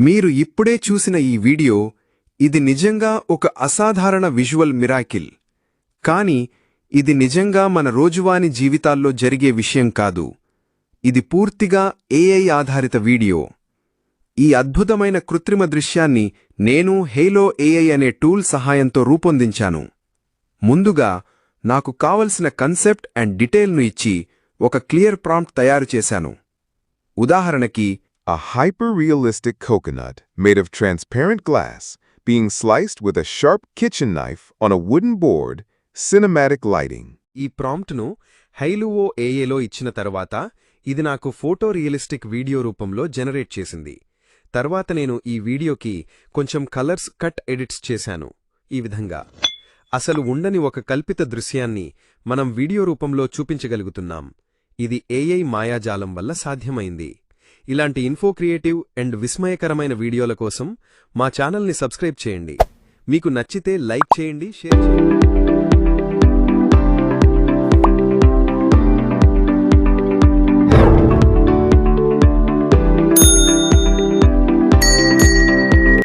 మీరు ఇప్పుడే చూసిన ఈ వీడియో ఇది నిజంగా ఒక అసాధారణ విజువల్ మిరాకిల్. కాని ఇది నిజంగా మన రోజువారీ జీవితాల్లో జరిగే విషయం కాదు. ఇది పూర్తిగా ఏఐ ఆధారిత వీడియో. ఈ అద్భుతమైన కృత్రిమ దృశ్యాన్ని నేను హేలో ఏఐ అనే టూల్ సహాయంతో రూపొందించాను. ముందుగా నాకు కావలసిన కన్సెప్ట్ అండ్ డీటెయిల్ను ఇచ్చి ఒక క్లియర్ ప్రాంప్ట్ తయారు చేశాను. ఉదాహరణకి A hyper-realistic coconut made of transparent glass being sliced with a sharp kitchen knife on a wooden board, cinematic lighting. ఈ ప్రాంప్ట్ను హైలువో ఏఏలో ఇచ్చిన తర్వాత ఇది నాకు ఫోటో రియలిస్టిక్ వీడియో రూపంలో జనరేట్ చేసింది. తర్వాత నేను ఈ వీడియోకి కొంచెం కలర్స్ కట్ ఎడిట్స్ చేశాను. ఈ విధంగా. అసలు ఉండని ఒక కల్పిత దృశ్యాన్ని మనం వీడియో రూపంలో చూపించగలుగుతున్నాం. ఇది ఏఐ మాయాజాలం వల్ల సాధ్యమైంది. ఇలాంటి ఇన్ఫో క్రియేటివ్ అండ్ విస్మయకరమైన వీడియోల కోసం మా ఛానల్ని సబ్స్క్రైబ్ చేయండి. మీకు నచ్చితే లైక్ చేయండి షేర్ చేయండి.